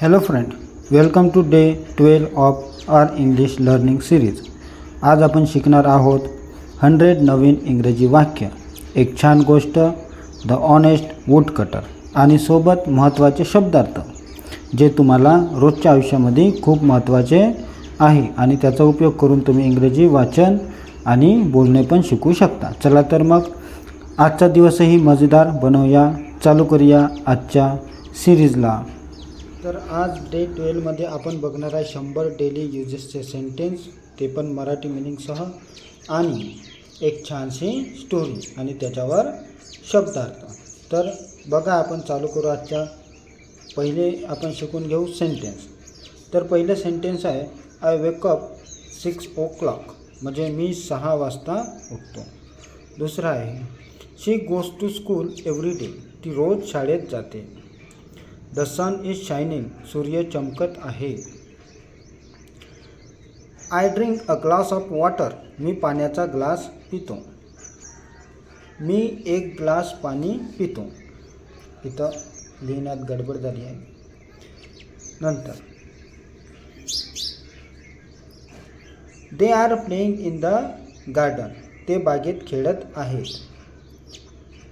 Hello friend welcome to day twelve of our English learning series आज आपण शिकणार आहोत हंड्रेड नवीन इंग्रजी वाक्य एक छान गोष्ट द ऑनेस्ट वूड कटर आणि सोबत महत्त्वाचे शब्दार्थ जे तुम्हाला रोजच्या आयुष्यामध्ये खूप महत्त्वाचे आहे आणि त्याचा उपयोग करून तुम्ही इंग्रजी वाचन आणि बोलणे पण शिकू शकता. चला तर मग आजचा दिवसही मजेदार बनवूया. चालू करूया आजच्या सिरीजला तर आज डे ट्वेल्वमध्ये आपण बघणार आहे शंभर डेली युजेसचे सेंटेन्स ते पण मराठी मिनिंगसह. आणि एक छानशी स्टोरी आणि त्याच्यावर शब्दार्थ. तर बघा आपण चालू करू आजच्या. पहिले आपण शिकून घेऊ सेंटेन्स तर पहिलं सेंटेन्स आहे I wake up six o'clock म्हणजे मी सहा वाजता उठतो. दुसरं आहे she goes to school every day ती रोज शाळेत जाते. द सन इज शायनिंग सूर्य चमकत आहे. I drink a glass of water मी पाण्याचा ग्लास पितो. मी एक ग्लास पाणी पितो. इथं लिहिण्यात गडबड झाली आहे. नंतर. They are playing in the garden ते बागेत खेळत आहेत.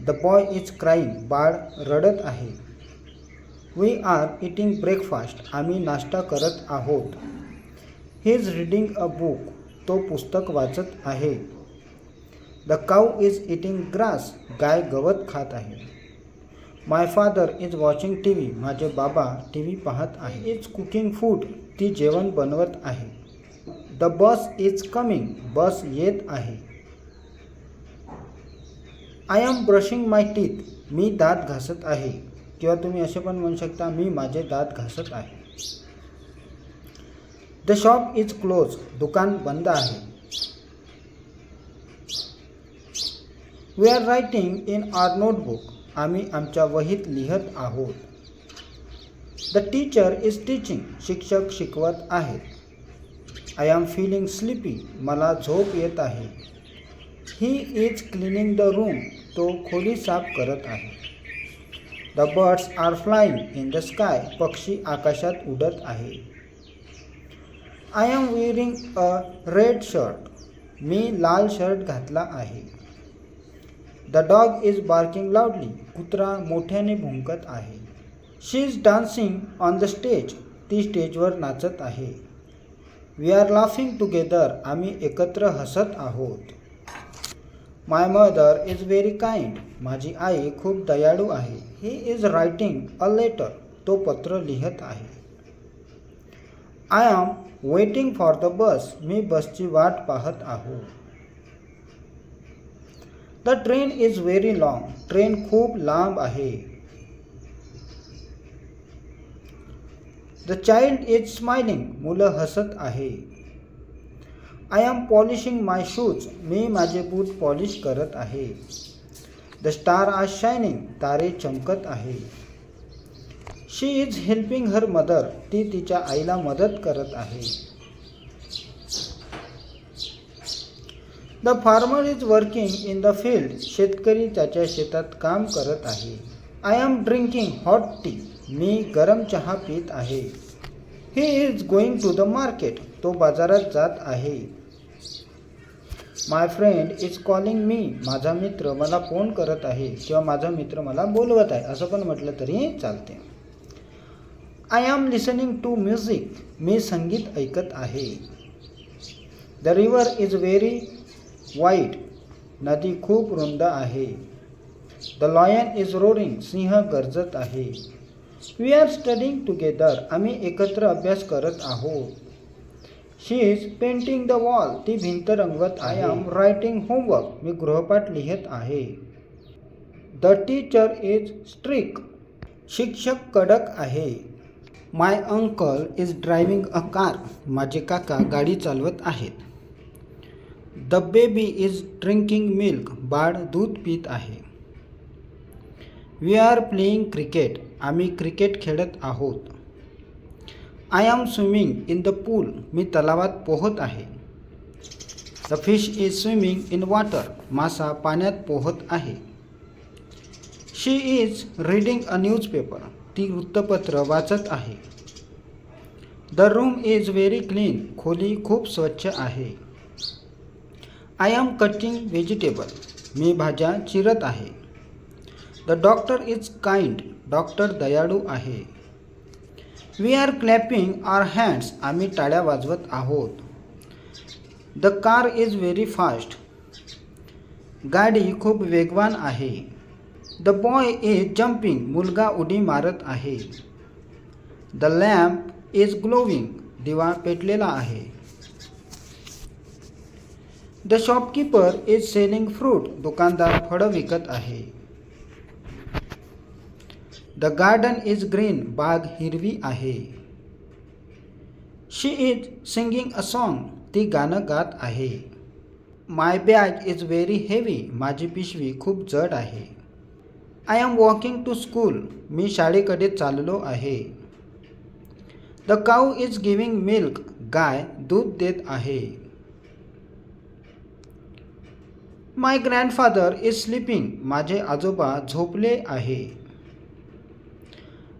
द बॉय इज क्राईंग बाळ रडत आहे. वी आर इटिंग ब्रेकफास्ट आम्ही नाश्ता करत आहोत. He is reading a book तो पुस्तक वाचत आहे. The cow is eating grass गाय गवत खात आहे. My father is watching T V माझे बाबा टी व्ही पाहत आहे. इज कुकिंग फूड ती जेवण बनवत आहे. The bus is coming bus येत आहे. I am brushing my teeth मी दात घासत आहे. किंवा तुम्ही असे पण म्हणू शकता मी माझे दात घासत आहे. द शॉप इज क्लोज दुकान बंद आहे. We are writing in our notebook आम्ही आमच्या वहीत लिहत आहोत. द टीचर इज टीचिंग शिक्षक शिकवत आहेत. आय एम फीलिंग स्लीपी मला झोप येत आहे. He is cleaning the room तो खोली साफ करत आहे. The birds are flying in the sky पक्षी आकाशात उडत आहे. I am wearing a red shirt मी लाल शर्ट घातला आहे. The dog is barking loudly कुत्रा मोठ्याने भुंकत आहे. She is dancing on the stage ती स्टेजवर नाचत आहे. वी आर लाफिंग टुगेदर आम्ही एकत्र हसत आहोत. My mother is very kind माझी आई खूप दयाळू आहे. He is writing a letter तो पत्र लिहित आहे. I am waiting for the bus मी बसची वाट पाहत आहो the train is very long train खूप लांब आहे. द चाइल्ड इज स्माइलिंग मुलं हसत आहे. I am polishing my shoes मी माझे बूट पॉलिश करत आहे. द स्टार आर शायनिंग तारे चमकत आहे. She is helping her mother ती तिच्या आईला मदत करत आहे. The farmer is working in the field शेतकरी त्याच्या शेतात काम करत आहे. I am drinking hot tea मी गरम चहा पित आहे. He is going to the market तो बाजारात जात आहे. My friend is calling me माझा मित्र मला फोन करत आहे किंवा माझा मित्र मला बोलवत आहे. असं पण म्हटलं तरी चालते. I am listening to music मी संगीत ऐकत आहे. द रिवर इज व्हेरी वाईट नदी खूप रुंद आहे. द लॉयन इज रोरिंग सिंह गरजत आहे. वी आर स्टडिंग टुगेदर आम्ही एकत्र अभ्यास करत आहोत. She is painting the wall ती भिंत रंगवत आय एम रायटिंग होमवर्क मी गृहपाठ लिहित आहे. द टीचर इज स्ट्रिक शिक्षक कडक आहे. My uncle is driving a car माझे काका गाडी चालवत आहेत. The baby is drinking milk बाळ दूध पित आहे. वी आर प्लेईंग क्रिकेट आम्ही क्रिकेट खेळत आहोत. I am swimming in the pool मी तलावात पोहत आहे. The fish is swimming in water मासा पाण्यात पोहत आहे. She is reading a newspaper ती वृत्तपत्र वाचत आहे. The room is very clean खोली खूप स्वच्छ आहे. आय एम कटिंग व्हेजिटेबल मी भाज्या चिरत आहे. The doctor is kind doctor दयाळू आहे. We are clapping our hands आम्ही टाळ्या वाजवत आहोत. The car is very fast गाडी खूप वेगवान आहे. द बॉय इज जम्पिंग मुलगा उडी मारत आहे. द लॅम्प इज ग्लोविंग दिवा पेटलेला आहे. The shopkeeper is selling fruit दुकानदार फळं विकत आहे. द गार्डन इज ग्रीन बाग हिरवी आहे. She is singing a song ती गाणं गात आहे. My bag is very heavy माझी पिशवी खूप जड आहे. I am walking to school मी शाळेकडे चाललो आहे. The cow is giving milk गाय दूध देत आहे. माय ग्रँडफादर इज स्लीपिंग माझे आजोबा झोपले आहे.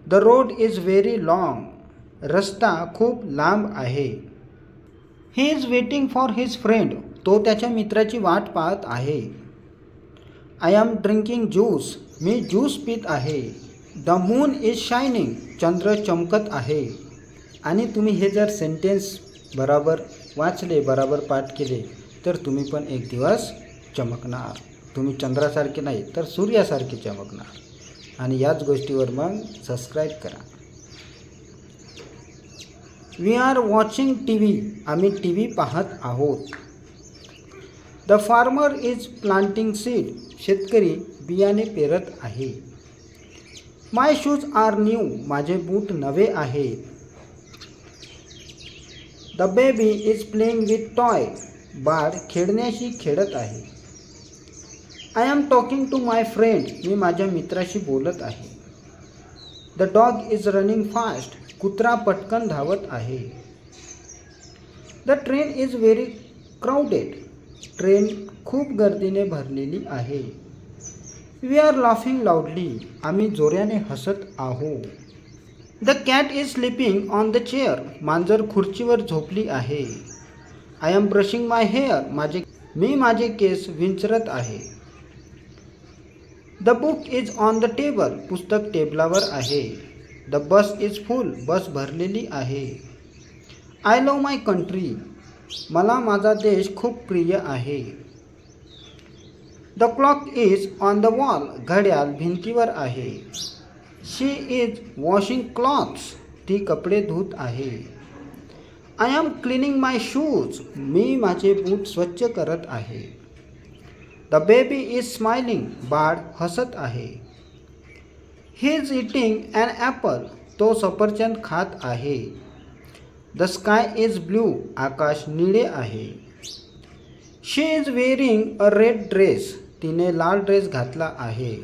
The road is very long रस्ता खूप लांब आहे. He is waiting for his friend तो त्याच्या मित्राची वाट पाहत आहे. आय एम ड्रिंकिंग ज्यूस मी ज्यूस पित आहे. द मून इज शायनिंग चंद्र चमकत आहे. आणि तुम्ही हे जर सेंटेन्स बराबर वाचले बराबर पाठ केले तर तुम्ही पण एक दिवस चमकणार. तुम्ही चंद्रासारखे नाही तर सूर्यासारखे चमकणार. आणि याच गोष्टीवर मग सबस्क्राईब करा. We are watching T V आम्ही टी व्ही पाहत आहोत. The farmer is planting seed शेतकरी बियाणे पेरत आहे. माय शूज आर न्यू माझे बूट नवे आहेत. The baby is playing with toy बाळ खेळण्याशी खेळत आहे. I am talking to my friend मी माझ्या मित्राशी बोलत आहे. The dog is running fast कुत्रा पटकन धावत आहे. The train is very crowded train खूप गर्दीने भरलेली आहे. वी आर लाफिंग लाऊडली आम्ही जोऱ्याने हसत आहोत. The cat is sleeping on the chair मांजर खुर्चीवर झोपली आहे. I am brushing my hair माझे मी माझे केस विंचरत आहे. The book is on the table पुस्तक टेबलावर आहे. द बस इज फुल बस भरलेली आहे. आय लव माय कंट्री मला माझा देश खूप प्रिय आहे. The clock is on the wall घड्याळ भिंतीवर आहे. शी इज वॉशिंग क्लॉथ्स ती कपडे धुत आहे. I am cleaning my shoes मी माझे बूट स्वच्छ करत आहे. द बेबी इज स्माइलिंग बाळ हसत आहे. He is eating an apple तो सफरचंद खात आहे. द स्काय इज ब्ल्यू आकाश निळे आहे. She is wearing a red dress तिने लाल ड्रेस घातला आहे.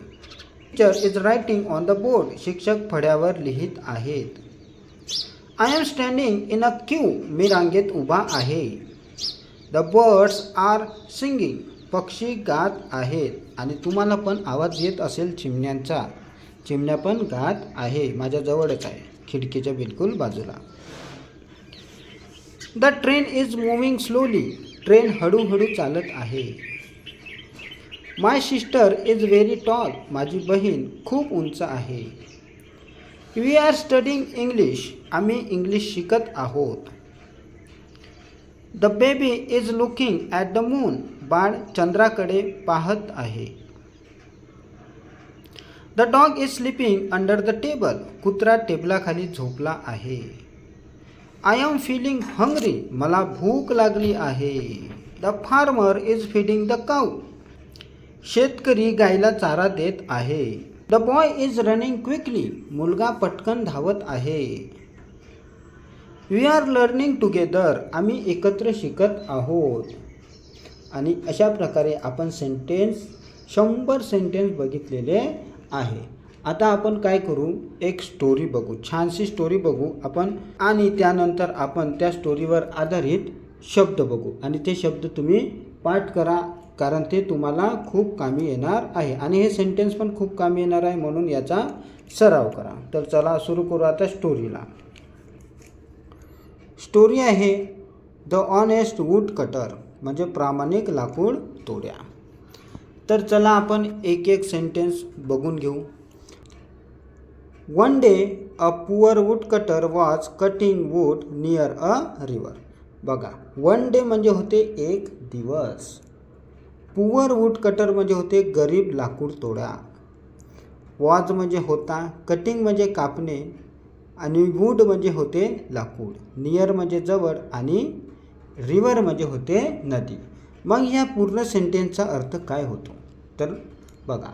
Teacher is writing on the board शिक्षक फड्यावर लिहित आहेत. I am standing in a queue मी रांगेत उभा आहे. द बर्ड्स आर सिंगिंग पक्षी गात आहेत आणि तुम्हाला पण आवाज येत असेल चिमण्यांचा. चिमण्या पण गात आहे माझ्याजवळच आहे. खिडकीच्या बिलकुल बाजूला. The train is moving slowly train हळूहळू चालत आहे. My sister is very tall माझी बहीण खूप उंच आहे. वी आर स्टडिंग इंग्लिश आम्ही इंग्लिश शिकत आहोत. The baby is looking at the moon बाळ चंद्राकडे पाहत आहे. The dog is sleeping under the table कुत्रा टेबलाखाली झोपला आहे. आय एम फिलिंग हंग्री मला भूक लागली आहे. The farmer is feeding the cow शेतकरी गायला चारा देत आहे. The boy is running quickly मुलगा पटकन धावत आहे. वी आर लर्निंग टुगेदर आम्ही एकत्र शिकत आहोत. आणि अशा प्रकारे आपण सेंटेन्स शंभर सेंटेन्स बघितलेले आहे. आता आपण काय करू? एक स्टोरी बघू. छानशी स्टोरी बघू आपण आणि त्यानंतर आपण त्या स्टोरीवर आधारित शब्द बघू. आणि ते शब्द तुम्ही पाठ करा कारण ते तुम्हाला खूप कामी येणार आहे. आणि हे सेंटेन्स पण खूप कामी येणार आहे म्हणून याचा सराव करा. तर चला सुरू करू आता स्टोरीला स्टोरी आहे द ऑनेस्ट वूड कटर म्हणजे प्रामाणिक लाकूड तोड्या. तर चला आपण एक एक सेंटेन्स बघून घेऊ. One day a poor wood cutter was cutting wood near a river बघा वन डे म्हणजे होते एक दिवस. पुअर वूड कटर म्हणजे होते गरीब लाकूड तोडा. वॉज म्हणजे होता कटिंग म्हणजे कापणे. आणि वूड म्हणजे होते लाकूड. नियर म्हणजे जवळ आणि रिवर म्हणजे होते नदी. मग ह्या पूर्ण सेंटेन्सचा अर्थ काय होतो? तर बघा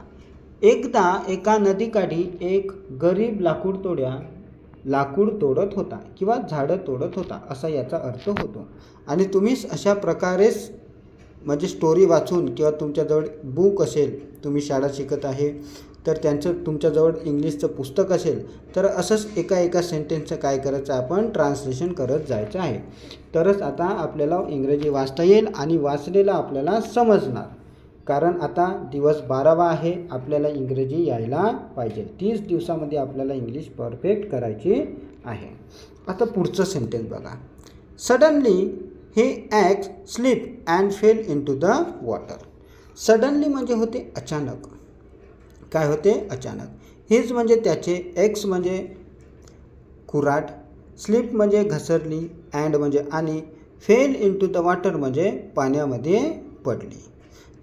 एकदा एका नदीकाठी एक गरीब लाकूड तोड्या लाकूड तोडत होता किंवा झाडं तोडत होता असा याचा अर्थ होतो. आणि तुम्ही अशा प्रकारेच म्हणजे स्टोरी वाचून किंवा तुमच्याजवळ बुक असेल तुम्ही शाळा शिकत आहे तर त्यांचं तुमच्याजवळ इंग्लिशचं पुस्तक असेल तर असंच एका एका सेंटेन्सचं काय करायचं आपण ट्रान्सलेशन करत जायचं आहे. तरच आता आपल्याला इंग्रजी वाचता येईल आणि वाचलेलं आपल्याला समजणार. कारण आता दिवस बारावा आहे आपल्याला इंग्रजी यायला पाहिजे. तीस दिवसामध्ये आपल्याला इंग्लिश परफेक्ट करायची आहे. आता पुढचं सेंटेन्स बघा. Suddenly he axe slip and fell into the water suddenly म्हणजे होते अचानक. काय होते? अचानक. हेच म्हणजे त्याचे एक्स म्हणजे कुराट स्लिप म्हणजे घसरली अँड म्हणजे आणि fell into the water म्हणजे पाण्यामध्ये पडली.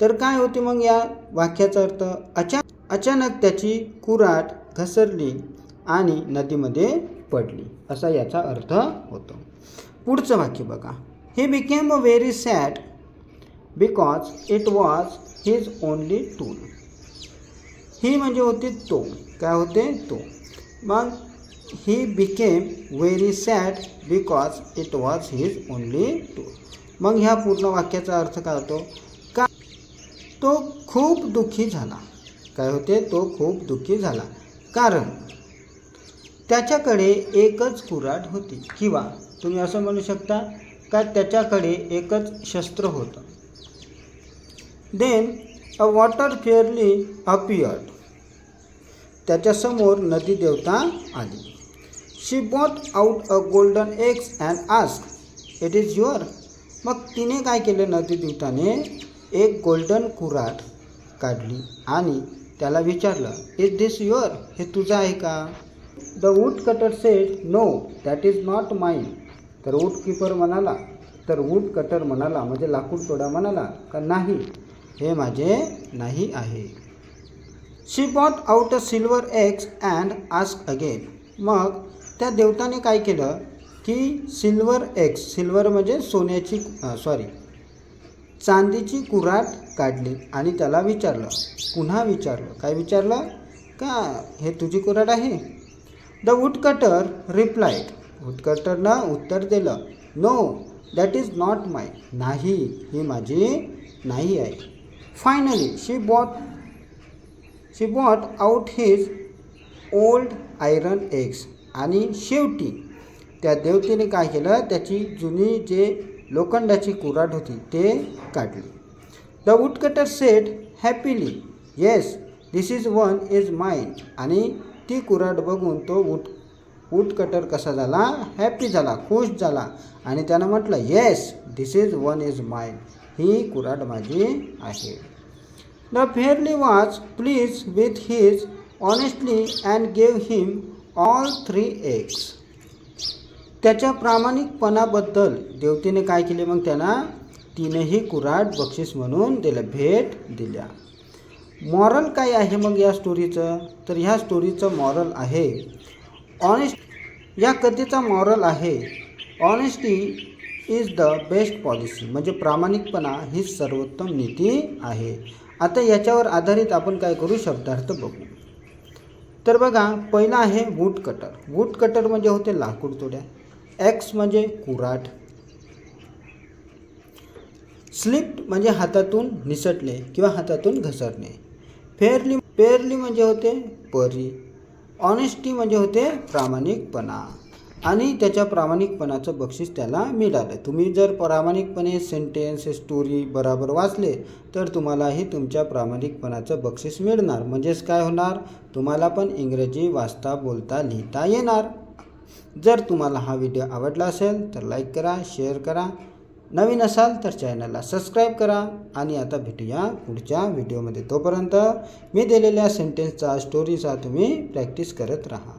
तर काय होते मग या वाक्याचा अर्थ? अचा अचानक त्याची कुराट घसरली आणि नदीमध्ये पडली. असा याचा अर्थ होतो. पुढचं वाक्य बघा. He became a very sad because it was his only tool he म्हणजे होते तो. काय होते? तो. मग he became very sad because it was his only to मग ह्या पूर्ण वाक्याचा अर्थ काय होतो? का तो खूप दुःखी झाला. काय होते? तो खूप दुःखी झाला. कारण त्याच्याकडे एकच कुऱ्हाड होती. किंवा तुम्ही असं म्हणू शकता का त्याच्याकडे एकच शस्त्र होतं. Then a water fairy appeared त्याच्यासमोर नदी देवता आली. She brought out a golden axe and ask it is your मग तिने काय केले नदी देवताने? एक गोल्डन कुऱ्हाड काढली आणि त्याला विचारलं इज दिस युअर हे तुझं आहे का? The wood cutter said no that is not mine तर वूड किपर म्हणाला तर वूड कटर म्हणाला म्हणजे लाकूड तोडा म्हणाला का नाही? हे माझे नाही आहे. She brought out a silver axe and ask again मग त्या देवताने काय केलं? की सिल्वर एग्स सिल्वर म्हणजे सोन्याची सॉरी चांदीची कुऱ्हाड काढली आणि त्याला विचारलं. पुन्हा विचारलं. काय विचारलं? का हे तुझी कुऱ्हाड आहे? द वुडकटर रिप्लायड वुडकटरनं उत्तर दिलं. No that is not my नाही ही माझी नाही आहे. Finally she brought she brought out his old iron axe आणि शेवटी त्या देवतेने काय केलं? त्याची जुनी जे लोखंडाची कुऱ्हाड होती ते काढली. The woodcutter said happily yes this is one is mine आणि ती कुऱ्हाड बघून तो वुड वुडकटर कसा झाला? हॅपी झाला खुश झाला आणि त्यानं म्हटलं yes this is one is mine ही कुऱ्हाड माझी आहे. The fairy was pleased with his honestly and gave him all three axes त्याच्या प्रामाणिकपणाबद्दल देवतेने काय केले मग त्यांना? तीनही कुऱ्हाड बक्षीस म्हणून दिलं भेट दिल्या. मॉरल काय आहे मग या स्टोरीचं तर ह्या स्टोरीचं मॉरल आहे ऑनेस्ट या कथेचा मॉरल आहे honesty is the best policy म्हणजे प्रामाणिकपणा ही सर्वोत्तम नीती आहे. आता याच्यावर आधारित आपण काय करू? शब्दार्थ बघू. तर बघा पहिला आहे वूट कटर वूट कटर म्हणजे होते लाकूड तोड्या. एक्स म्हणजे कुराट स्लिप म्हणजे हातातून निसटणे किंवा हातातून घसरणे. फेअरली फेअरली म्हणजे होते परी. ऑनेस्टी म्हणजे होते प्रामाणिकपणा. आणि त्याच्या प्रामाणिकपणाचं बक्षीस त्याला मिळालं. तुम्ही जर प्रामाणिकपणे सेंटेन्स स्टोरी बराबर वाचले तर तुम्हालाही तुमच्या प्रामाणिकपणाचं बक्षीस मिळणार. म्हणजेच काय होणार? तुम्हाला पण इंग्रजी वाचता बोलता लिहिता येणार. जर तुम्हाला हा व्हिडिओ आवडला असेल तर लाईक करा शेअर करा. नवीन असाल तर चॅनलला सबस्क्राईब करा. आणि आता भेटूया पुढच्या व्हिडिओमध्ये तोपर्यंत मी दिलेल्या सेंटेन्सचा स्टोरीचा तुम्ही प्रॅक्टिस करत राहा.